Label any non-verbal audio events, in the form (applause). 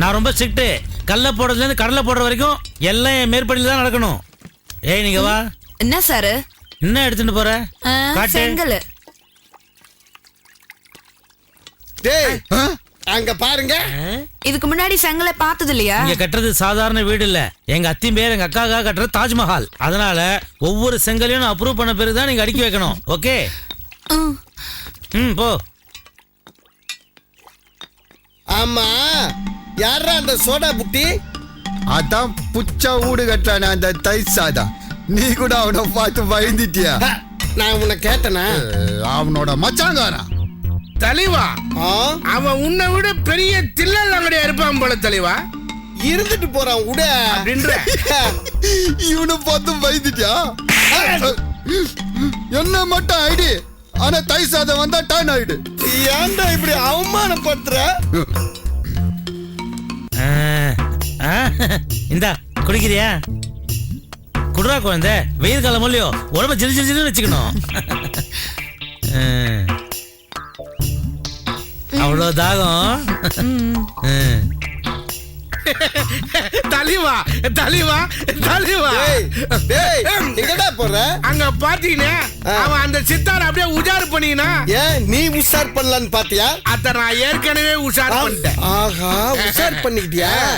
நான் ரொம்ப ஸ்ட்ரிக்ட் கல்ல போடுறதுல இருந்து கடலை போடுற வரைக்கும் எல்லாம் என் மேற்படியில் தான் நடக்கணும். ஏய் நீங்க வா. என்ன சாரு? என்ன எடுத்துட்டு போற? காட்டு. செங்கல். டேய் அங்க பாருங்க. இதுக்கு முன்னாடி செங்கலை பார்த்தது இல்லையா? இங்க கட்டுறது சாதாரண வீடு இல்ல. எங்க அத்தின் பேர் எங்க அக்காக்காக கட்டுறது தாஜ்மஹால். அதனால ஒவ்வொரு செங்கலையும் நான் அப்ரூவ் பண்ண பிறகு தான் நீங்க அடுக்கி வைக்கணும். ஓகே? ம். ம் போ. ஆமா. யாரா அந்த சோடா புட்டி? அதான் புச்சா ஊடு கட்டான அந்த தை சாதா. நீ கூட அவனை பார்த்து பயந்துட்டியா? நான் உன்னை கேட்டனா? அவனோட மச்சாங்காரன் தலைவா? ஆ, அவன் உன்னை விட பெரிய தில்லல் அங்கடியா இருப்பான் போல தலைவா. இருந்துட்டு போறான் உட. அப்படின்ற. இவனை பார்த்து பயந்துட்டியா? என்ன மட்டும் ஐடி? ஆனா தை சாதம் வந்தா டான் ஆயிடு. ஏன்டா இப்படி அவமானப்படுத்துற? (laughs) இந்தா குடிக்கிறியா? குடுறா குழந்தை. வெயில் காலம் இல்லையோ? உடம்ப ஜிலு ஜிலு ஜிலுன்னு வச்சுக்கணும். (laughs) அவ்வளோ தாகம். தலைவா தலைவா தலைவா எங்கடா போற? அங்க பாத்தீங்கன்னா அவன் அந்த சித்தார் அப்படியே உஜார் பண்ணினா ஏன் நீ உஷார் பண்ணலான்னு பாத்தியா? அத நான் ஏற்கனவே உஷார் பண்ணிட்டேன். ஆஹா உஷார் பண்ணிக்கிட்டியா?